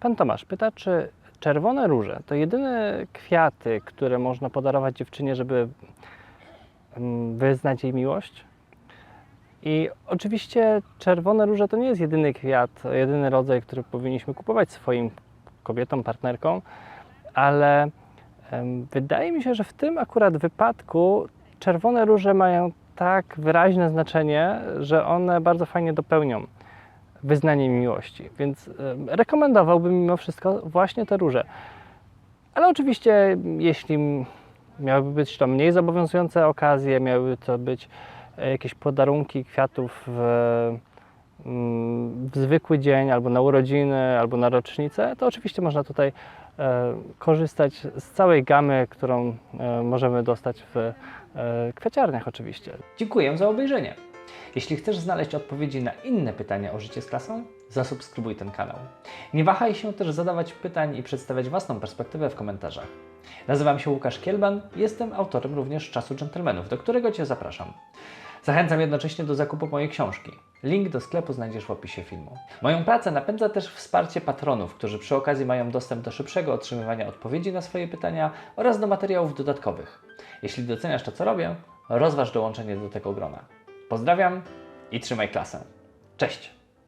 Pan Tomasz pyta, czy czerwone róże to jedyne kwiaty, które można podarować dziewczynie, żeby mm, wyznać jej miłość? I oczywiście czerwone róże to nie jest jedyny kwiat, jedyny rodzaj, który powinniśmy kupować swoim kobietom, partnerkom, ale wydaje mi się, że w tym akurat wypadku czerwone róże mają tak wyraźne znaczenie, że one bardzo fajnie dopełnią wyznanie miłości. Więc rekomendowałbym mimo wszystko właśnie te róże. Ale oczywiście, jeśli miałyby być to mniej zobowiązujące okazje, miałyby to być e, jakieś podarunki kwiatów w, mm, w zwykły dzień, albo na urodziny, albo na rocznicę, to oczywiście można tutaj e, korzystać z całej gamy, którą e, możemy dostać w kwiaciarniach oczywiście. Dziękuję za obejrzenie. Jeśli chcesz znaleźć odpowiedzi na inne pytania o życie z klasą, zasubskrybuj ten kanał. Nie wahaj się też zadawać pytań i przedstawiać własną perspektywę w komentarzach. Nazywam się Łukasz Kielban jestem autorem również Czasu Dżentelmenów, do którego Cię zapraszam. Zachęcam jednocześnie do zakupu mojej książki. Link do sklepu znajdziesz w opisie filmu. Moją pracę napędza też wsparcie patronów, którzy przy okazji mają dostęp do szybszego otrzymywania odpowiedzi na swoje pytania oraz do materiałów dodatkowych. Jeśli doceniasz to, co robię, rozważ dołączenie do tego grona. Pozdrawiam i trzymaj klasę. Cześć!